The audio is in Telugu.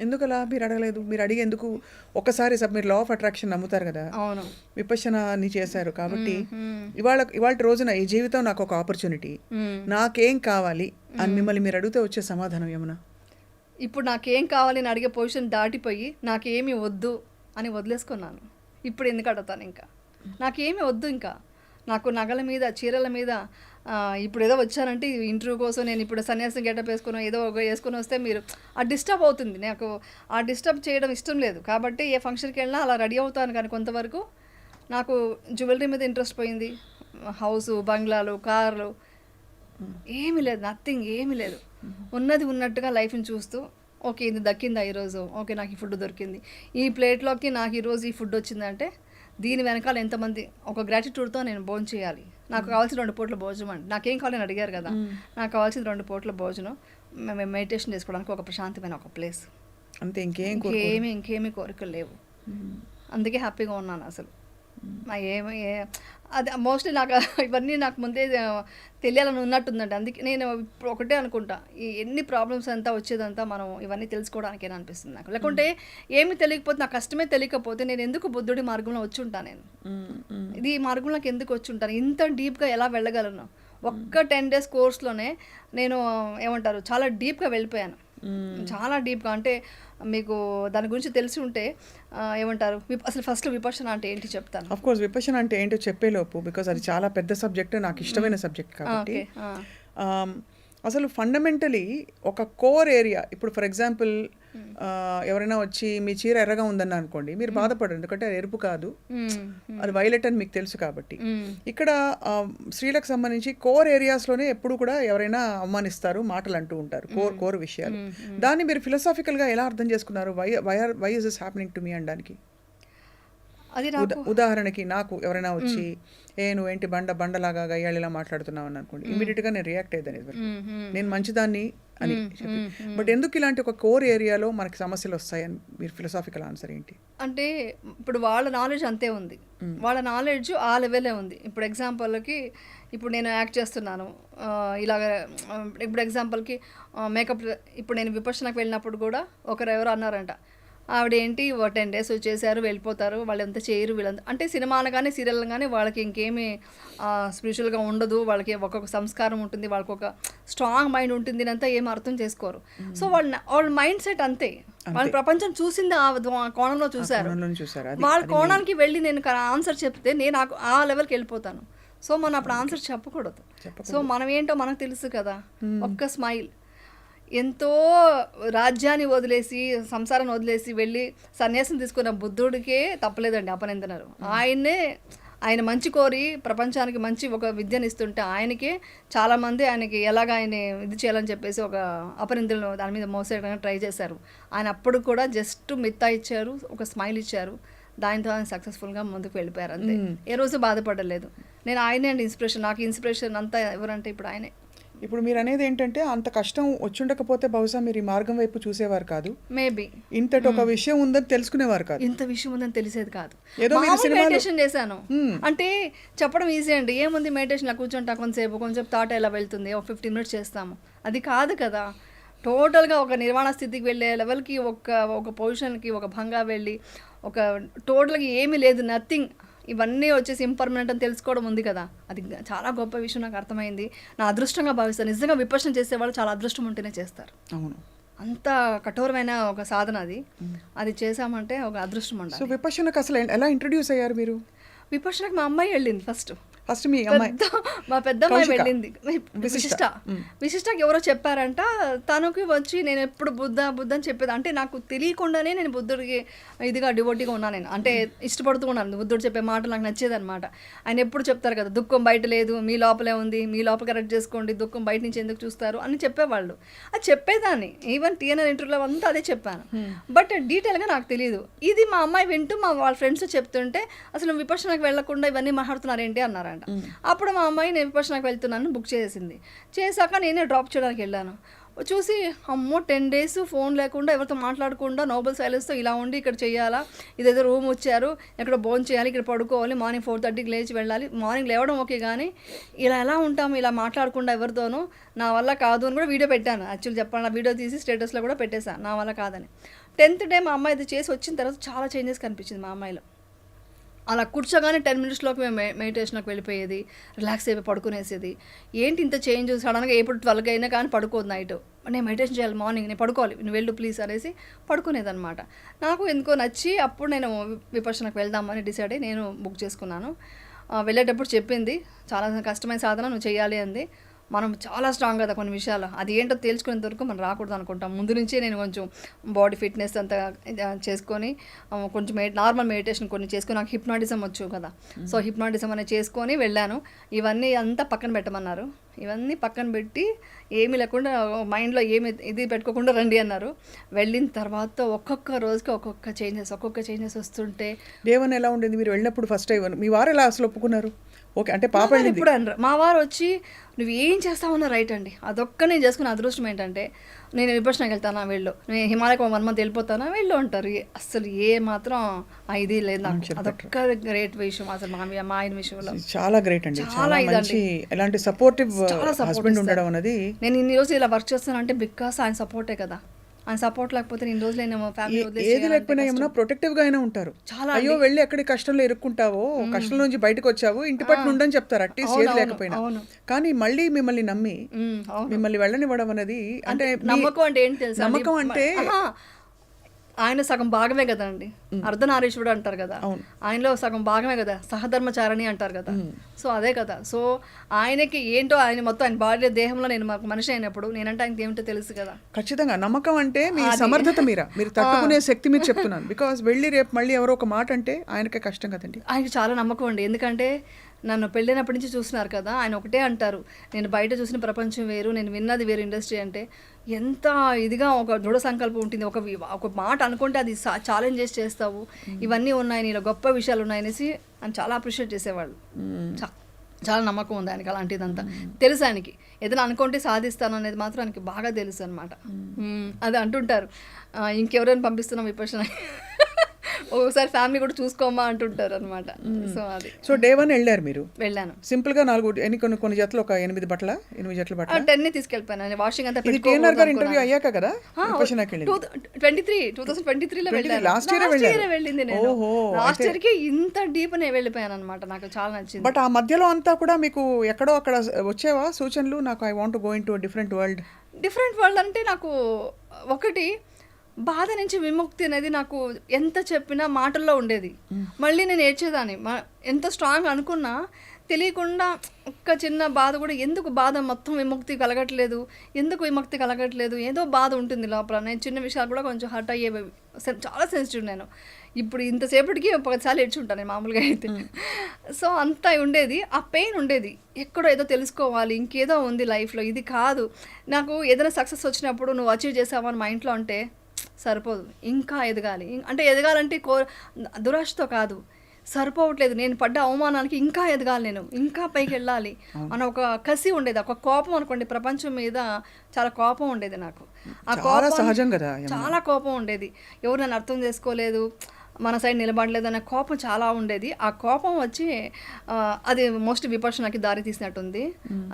ఎందుకు అలా మీరు అడగలేదు. మీరు అడిగి ఎందుకు? ఒక్కసారి సబ్ మీరు లా ఆఫ్ అట్రాక్షన్ నమ్ముతారు కదా? అవును. విపశనాన్ని చేశారు కాబట్టి. ఇవాళ ఇవాళ రోజున ఈ జీవితం నాకు ఒక ఆపర్చునిటీ. నాకేం కావాలి? అని మిమ్మల్ని మీరు అడిగితే వచ్చే సమాధానం ఏమన్నా ఇప్పుడు నాకేం కావాలి అని అడిగే పొజిషన్ దాటిపోయి నాకేమీ వద్దు అని వదిలేసుకున్నాను. ఇప్పుడు ఎందుకు అడుగుతాను ఇంకా? నాకేమీ వద్దు ఇంకా. నాకు నగల మీద చీరల మీద ఇప్పుడు ఏదో వచ్చానంటే ఇంటర్వ్యూ కోసం నేను ఇప్పుడు సన్యాసం గెటప్ వేసుకుని ఏదో ఒక వేసుకుని వస్తే మీరు ఆ డిస్టర్బ్ అవుతుంది. నాకు ఆ డిస్టర్బ్ చేయడం ఇష్టం లేదు. కాబట్టి ఏ ఫంక్షన్కి వెళ్ళినా అలా రెడీ అవుతాను కానీ కొంతవరకు నాకు జ్యువెలరీ మీద ఇంట్రెస్ట్ పోయింది. హౌసు బంగ్లాలు కార్లు ఏమీ లేదు. నథింగ్ ఏమీ లేదు. ఉన్నది ఉన్నట్టుగా లైఫ్ని చూస్తూ ఓకే ఇది దక్కిందా ఈరోజు? ఓకే నాకు ఈ ఫుడ్ దొరికింది. ఈ ప్లేట్లోకి నాకు ఈరోజు ఈ ఫుడ్ వచ్చిందంటే దీని వెనకాల ఎంతమంది ఒక గ్రాటిట్యూడ్తో నేను భోజనం చేయాలి. నాకు కావాల్సిన రెండు పూట్ల భోజనం అండి. నాకేం కావాలని అడిగారు కదా. నాకు కావాల్సిన రెండు పూట్ల భోజనం మేము మెడిటేషన్ చేసుకోవడానికి ఒక ప్రశాంతమైన ఒక ప్లేస్ అంతే ఇంకేం ఇంకేమీ ఇంకేమీ కోరికలు లేవు. అందుకే హ్యాపీగా ఉన్నాను అసలు. ఏమి అది మోస్ట్లీ నాకు ఇవన్నీ నాకు ముందే తెలియాలని ఉన్నట్టుందండి. అందుకే నేను ఇప్పుడు ఒకటే అనుకుంటా. ఈ ఎన్ని ప్రాబ్లమ్స్ అంతా వచ్చేదంతా మనం ఇవన్నీ తెలుసుకోవడానికే అనిపిస్తుంది నాకు. లేకుంటే ఏమి తెలియకపోతే నాకు కష్టమే తెలియకపోతే నేను ఎందుకు బుద్ధుడి మార్గంలో వచ్చి ఉంటాను నేను. ఇది ఈ మార్గంలోకి ఎందుకు వచ్చి ఉంటాను? ఇంత డీప్గా ఎలా వెళ్ళగలను? ఒక్క టెన్ డేస్ కోర్స్లోనే నేను ఏమంటారు చాలా డీప్గా వెళ్ళిపోయాను. చాలా డీప్గా అంటే మీకు దాని గురించి తెలిసి ఉంటే ఏమంటారు? అసలు ఫస్ట్ విపర్శన అంటే ఏంటి చెప్తాను? అఫ్ కోర్స్ విపశన అంటే ఏంటో చెప్పేలోపు బికాజ్ అది చాలా పెద్ద సబ్జెక్ట్ నాకు ఇష్టమైన సబ్జెక్ట్ కాబట్టి. ఓకే ఆ. Um, అసలు ఫండమెంటలీ ఒక కోర్ ఏరియా ఇప్పుడు ఫర్ ఎగ్జాంపుల్ ఎవరైనా వచ్చి మీ చీర ఎర్రగా ఉందని అనుకోండి మీరు బాధపడరు ఎందుకంటే అది ఎరుపు కాదు. మ్మ్. అది వైలెట్ అని మీకు తెలుసు కాబట్టి. ఇక్కడ స్త్రీలకు సంబంధించి కోర్ ఏరియాస్లోనే ఎప్పుడు కూడా ఎవరైనా అవమానిస్తారు మాటలు అంటూ ఉంటారు కోర్ కోర్ విషయాలు. దాన్ని మీరు ఫిలసాఫికల్గా ఎలా అర్థం చేసుకున్నారు? Why why why is is happening to me అనడానికి? ఉదాహరణకి నాకు ఎవరైనా వచ్చి ఏ నువ్వేంటి బండ బండలాగా గయ్యాళిలా మాట్లాడుతున్నావు అని అనుకోండి ఇమీడియట్గా నేను రియాక్ట్ అయ్యేదాన్ని. నేను మంచిదాన్ని అని చెప్పి. బట్ ఎందుకు ఇలాంటి ఒక కోర్ ఏరియాలో మనకి సమస్యలు వస్తాయని మీరు ఫిలసాఫికల్ ఆన్సర్ ఏంటి? అంటే ఇప్పుడు వాళ్ళ నాలెడ్జ్ అంతే ఉంది. వాళ్ళ నాలెడ్జ్ ఆ లెవెలే ఉంది. ఇప్పుడు ఎగ్జాంపుల్కి ఇప్పుడు నేను యాక్ట్ చేస్తున్నాను. ఇలాగ ఇప్పుడు ఎగ్జాంపుల్కి మేకప్ ఇప్పుడు నేను విపర్శనకు వెళ్ళినప్పుడు కూడా ఒకరు ఎవరు అన్నారంట. ఆవిడ ఏంటి ఓ టెన్ డేస్ వచ్చేసారు వెళ్ళిపోతారు వాళ్ళు ఎంత చేయరు వీళ్ళంతా. అంటే సినిమాలు కానీ సీరియల్ కానీ వాళ్ళకి ఇంకేమీ స్పిరిచువల్గా ఉండదు. వాళ్ళకి ఒక్కొక్క సంస్కారం ఉంటుంది వాళ్ళకి ఒక స్ట్రాంగ్ మైండ్ ఉంటుంది అంతా ఏం అర్థం చేసుకోరు. సో వాళ్ళ వాళ్ళ మైండ్ సెట్ అంతే. వాళ్ళ ప్రపంచం చూసింది ఆ కోణంలో చూసారు వాళ్ళ కోణానికి వెళ్ళి నేను ఆన్సర్ చెప్తే నేను ఆ- ఆ లెవెల్కి వెళ్ళిపోతాను. సో మనం అప్పుడు ఆన్సర్ చెప్పకూడదు. సో మనం ఏంటో మనకు తెలుసు కదా. ఒక్క స్మైల్ ఎంతో రాజ్యాన్ని వదిలేసి సంసారాన్ని వదిలేసి వెళ్ళి సన్యాసం తీసుకున్న బుద్ధుడికే తప్పలేదండి అపనిందనరు ఆయన్నే ఆయన మంచి కోరి ప్రపంచానికి మంచి ఒక విద్యను ఇస్తుంటే ఆయనకే చాలామంది ఆయనకి ఎలాగ ఆయన ఇది చేయాలని చెప్పేసి ఒక అపనిందలను దాని మీద మోసేయడానికి ట్రై చేశారు. ఆయన అప్పుడు కూడా జస్ట్ మిత్తా ఇచ్చారు ఒక స్మైల్ ఇచ్చారు. దానితో ఆయన సక్సెస్ఫుల్గా ముందుకు వెళ్ళిపోయారు అంతే. ఏ రోజు బాధపడలేదు. నేను ఆయనే అండి ఇన్స్పిరేషన్. నాకు ఇన్స్పిరేషన్ అంతా ఎవరంటే ఇప్పుడు ఆయనే. ఇప్పుడు మీరు అనేది ఏంటంటే అంత కష్టం వచ్చుండకపోతే బహుశా మీరు ఈ మార్గం వైపు చూసేవారు కాదు. మేబీ ఇంతటి ఒక విషయం ఉందని తెలుసుకునేవారు కాదు. ఇంత విషయం ఉందని తెలిసేది కాదు. ఏదో మీరు మెడిటేషన్ చేశాను. అంటే చెప్పడం ఈజీ అండి. ఏముంది మెడిటేషన్ కూర్చుంటా కొంతసేపు కొంచెం థాట్ ఎలా వెళ్తుంది? ఒక ఫిఫ్టీన్ మినిట్స్ చేస్తాము. అది కాదు కదా. టోటల్గా ఒక నిర్వాణ స్థితికి వెళ్ళే లెవెల్కి ఒక ఒక పొజిషన్కి ఒక భంగా వెళ్ళి ఒక టోటల్గా ఏమీ లేదు నథింగ్ ఇవన్నీ వచ్చేసి ఇంపర్మనెంట్ అని తెలుసుకోవడం ఉంది కదా. అది చాలా గొప్ప విషయం నాకు అర్థమైంది. నా అదృష్టంగా భావిస్తాను నిజంగా విపర్శన చేసేవాళ్ళు చాలా అదృష్టం ఉంటేనే చేస్తారు. అవును. అంత కఠోరమైన ఒక సాధన అది. అది చేసామంటే ఒక అదృష్టం ఉండాలి. సో విపశనకు అసలు ఎలా ఇంట్రడ్యూస్ అయ్యారు మీరు? విపక్షణకు మా అమ్మాయి వెళ్ళింది ఫస్ట్ ఫస్ట్ మీ అమ్మాయి మా పెద్ద అమ్మాయి కౌశిక. వెళ్ళింది. విశిష్ట. విశిష్టకి ఎవరో చెప్పారంట తనకి వచ్చి నేను ఎప్పుడు బుద్ధ బుద్ధ అని చెప్పేది. అంటే నాకు తెలియకుండానే నేను బుద్ధుడికి ఇదిగా డివోటీగా ఉన్నాను నేను. అంటే ఇష్టపడుతూ ఉన్నాను. బుద్ధుడు చెప్పే మాట నాకు నచ్చేది అనమాట ఆయన ఎప్పుడు చెప్తారు కదా దుఃఖం బయట లేదు మీ లోపలే ఉంది మీ లోపల కరెక్ట్ చేసుకోండి దుఃఖం బయట నుంచి ఎందుకు చూస్తారు? అని చెప్పేవాళ్ళు. అది చెప్పేదాన్ని. ఈవెన్ టీఎన్ఆర్ ఇంటర్వ్యూలో అంతా అదే చెప్పాను. బట్ డీటెయిల్గా నాకు తెలియదు ఇది మా అమ్మాయి వింటూ మా వాళ్ళ ఫ్రెండ్స్ చెప్తుంటే అసలు విపక్షణకు వెళ్ళకుండా ఇవన్నీ మాట్లాడుతున్నారు ఏంటి అన్నారంట. అప్పుడు మా అమ్మాయి నేను విపక్షణకు వెళ్తున్నాను బుక్ చేసింది చేశాక నేనే డ్రాప్ చేయడానికి వెళ్ళాను. చూసి అమ్మో టెన్ డేస్ ఫోన్ లేకుండా ఎవరితో మాట్లాడకుండా నోబెల్ సైలెన్స్తో ఇలా ఉండి ఇక్కడ చేయాలా? ఇదేదో రూమ్ వచ్చారు ఇక్కడ భోజనం చేయాలి ఇక్కడ పడుకోవాలి మార్నింగ్ ఫోర్ థర్టీకి లేచి వెళ్ళాలి. మార్నింగ్ లేవడం ఓకే కానీ ఇలా ఎలా ఉంటాము ఇలా మాట్లాడకుండా ఎవరితోనూ? నా వల్ల కాదు అని కూడా వీడియో పెట్టాను. యాక్చువల్లీ చెప్పాలి? నా వీడియో తీసి స్టేటస్లో కూడా పెట్టేశాను. నా వల్ల కాదని. టెన్త్ డే మా అమ్మాయి ఇది చేసి వచ్చిన తర్వాత చాలా చేంజెస్ కనిపించింది మా అమ్మాయిలో. అలా కూర్చోగానే టెన్ మినిట్స్లోకి మేము మెడిటేషన్లోకి వెళ్ళిపోయేది రిలాక్స్ అయిపోయి పడుకునేసేది. ఏంటి ఇంత చేంజ్ సడన్గా ఎప్పుడు ట్వెల్వ్ అయినా కానీ పడుకోదు నైట్ నేను మెడిటేషన్ చేయాలి మార్నింగ్ నేను పడుకోవాలి నువ్వు వెళ్ళు ప్లీజ్ అనేసి పడుకునేదనమాట నాకు ఎందుకో నచ్చి అప్పుడు నేను విపర్శనకు వెళ్దామని డిసైడ్ అయ్యి నేను బుక్ చేసుకున్నాను. వెళ్ళేటప్పుడు చెప్పింది చాలా కష్టమైన సాధన నువ్వు చేయాలి అంది. మనం చాలా స్ట్రాంగ్ కదా కొన్ని విషయాలు. అది ఏంటో తేల్చుకునేంత వరకు మనం రాకూడదు అనుకుంటాం. ముందు నుంచే నేను కొంచెం బాడీ ఫిట్నెస్ అంతా చేసుకొని కొంచెం నార్మల్ మెడిటేషన్ కొన్ని చేసుకొని నాకు హిప్నాటిజం వచ్చు కదా. సో హిప్నాటిజం అనేది చేసుకొని వెళ్ళాను. ఇవన్నీ అంతా పక్కన పెట్టమన్నారు. ఇవన్నీ పక్కన పెట్టి ఏమీ లేకుండా మైండ్లో ఏమి ఇది పెట్టుకోకుండా రండి అన్నారు. వెళ్ళిన తర్వాత ఒక్కొక్క రోజుకి ఒక్కొక్క చేంజెస్ ఒక్కొక్క చేంజెస్ వస్తుంటే డే వన్ ఎలా ఉండేది? మీరు వెళ్ళినప్పుడు ఫస్ట్ టైం మీ వారు ఎలా అసలు ఒప్పుకున్నారు? ఓకే అంటే పాప మా వారు వెళ్ళింది. ఇప్పుడు అనరు. మా వారు వచ్చి నువ్వు ఏం చేస్తావన్నా రైట్ అండి. అదొక్క నేను చేసుకున్న అదృష్టం ఏంటంటే నేను విపక్షణకి వెళ్తానా వెళ్ళు? నేను హిమాలయకు వన్ మంత్ వెళ్ళిపోతానా? వెళ్ళు అంటారు ఏ- అసలు ఏ మాత్రం ఇది లేదు నాకు. అదొక్క గ్రేట్ విషయం. అసలు మా ఆయన విషయంలో. చాలా గ్రేట్ అండి. చాలా. మంచి ఎలాంటి సపోర్టివ్ చాలా ఇస్తారు. ఉండడం అనేది నేను ఇన్ని రోజులు ఇలా వర్క్ చేస్తానంటే బికాస్ ఆయన సపోర్టే కదా ఆయన సపోర్ట్ లేకపోతే నేను రోజులు ఏది లేకపోయినా ఏమన్నా ప్రొటెక్టివ్గా అయినా ఉంటారు చాలా అయ్యో వెళ్ళి ఎక్కడి కష్టంలో ఇరుక్కుంటావో కష్టం నుంచి బయటకు వచ్చావు ఇంటి పట్టు ఉండని చెప్తారు అట్లీస్ట్ ఏది లేకపోయినా. కానీ మళ్ళీ మిమ్మల్ని నమ్మి మిమ్మల్ని వెళ్ళనివ్వడం అనేది అంటే నమ్మకం అంటే? నమ్మకం అంటే. ఆయన సగం భాగమే కదండి. అర్ధనారీశ్వరుడు అంటారు కదా. ఆయనలో సగం భాగమే కదా. సహధర్మచారణి అంటారు కదా. సో అదే కదా. సో ఆయనకి ఏంటో ఆయన మొత్తం ఆయన బాడీ దేహంలో నేను మాకు మనిషి అయినప్పుడు నేనంటే ఆయనకి ఏమిటో తెలుసు కదా. ఖచ్చితంగా నమ్మకం అంటే మీ సమర్థత మీరా. మీరు తట్టుకునే శక్తి మీకు చెప్తున్నాను. బికాస్ వెళ్ళి రేపు మళ్ళీ ఎవరో ఒక మాట అంటే ఆయనకే కష్టం కదండి. ఆయనకి చాలా నమ్మకం అండి. ఎందుకంటే నన్ను పెళ్ళినప్పటి నుంచి చూస్తున్నారు కదా. ఆయన ఒకటే అంటారు. నేను బయట చూసిన ప్రపంచం వేరు నేను విన్నది వేరు ఇండస్ట్రీ అంటే. ఎంత ఇదిగా ఒక దృఢ సంకల్పం ఉంటుంది. ఒక ఒక మాట అనుకుంటే అది ఛాలెంజ్ చేసి చేస్తావు. ఇవన్నీ ఉన్నాయి నీలో గొప్ప విషయాలు ఉన్నాయనేసి ఆయన చాలా అప్రిషియేట్ చేసేవాళ్ళు. చాలా నమ్మకం ఉంది ఆయనకి అలాంటిదంతా. తెలుసు ఆయనకి. ఏదైనా అనుకుంటే సాధిస్తాను అనేది మాత్రం ఆయనకి బాగా తెలుసు అనమాట అది అంటుంటారు. "ఆ, ఇంకెవరైనా పంపిస్తున్నాం విపక్షణ ఒకసారి ఫ్యామిలీ కూడా చూసుకోమా అంటుంటారు అనమాట సో అది. సో డే వన్ వెళ్ళారు మీరు? వెళ్ళాను. సింపుల్గా నాలుగు ఎన్ని కొన్ని కొన్ని జతలు ఒక ఎనిమిది బట్టల ఎనిమిది జతల బట్టల? టెన్ని తీసుకెళ్ళిపోయాను. వాషింగ్ అంతా ఇది గారు ఇంటర్వ్యూ అయ్యాక కదా? Twenty three two thousand twenty త్రీలో 23 వెళ్ళాను. వెళ్ళారు. ఏ వెళ్ళింది నేను. లాస్ట్ ఇయర్కి ఇంత డీప్ నేను వెళ్ళిపోయాను అనమాట నాకు చాలా నచ్చింది. బట్ ఆ మధ్యలో అంతా కూడా మీకు ఎక్కడో అక్కడ వచ్చేవా సూచనలు? నాకు I want go into different world different world అంటే నాకు ఒకటి బాధ నుంచి విముక్తి అనేది నాకు ఎంత చెప్పినా మాటల్లో ఉండేది. మళ్ళీ నేను ఏడ్చేదాన్ని. ఎంత స్ట్రాంగ్ అనుకున్నా తెలియకుండా ఒక్క చిన్న బాధ కూడా ఎందుకు బాధ మొత్తం విముక్తి కలగట్లేదు? ఎందుకు విముక్తి కలగట్లేదు? ఏదో బాధ ఉంటుంది లోపల. నేను చిన్న విషయాలు కూడా కొంచెం హర్ట్ అయ్యేవి సెన్- చాలా సెన్సిటివ్ నేను. ఇప్పుడు ఇంతసేపటికి ఒకసారి ఏడ్చుంటాను నేను మామూలుగా అయితే. సో అంతా ఉండేది. ఆ పెయిన్ ఉండేది. ఎక్కడో ఏదో తెలుసుకోవాలి. ఇంకేదో ఉంది లైఫ్లో. ఇది కాదు. నాకు ఏదైనా సక్సెస్ వచ్చినప్పుడు నువ్వు అచీవ్ చేసావని మా ఇంట్లో అంటే సరిపోదు. ఇంకా ఎదగాలి. అంటే ఎదగాలంటే కో దురాశతో కాదు. సరిపోవట్లేదు. నేను పడ్డ అవమానానికి ఇంకా ఎదగాలి నేను. ఇంకా పైకి వెళ్ళాలి. అన్న ఒక కసి ఉండేది. ఒక కోపం అనుకోండి. ప్రపంచం మీద చాలా కోపం ఉండేది నాకు. ఆ కోపం సహజం కదా చాలా కోపం ఉండేది. ఎవరు నన్ను అర్థం చేసుకోలేదు. మన సైడ్ నిలబడలేదు అనే కోపం చాలా ఉండేది. ఆ కోపం వచ్చి అది మోస్ట్ విపక్షణకి దారి తీసినట్టుంది.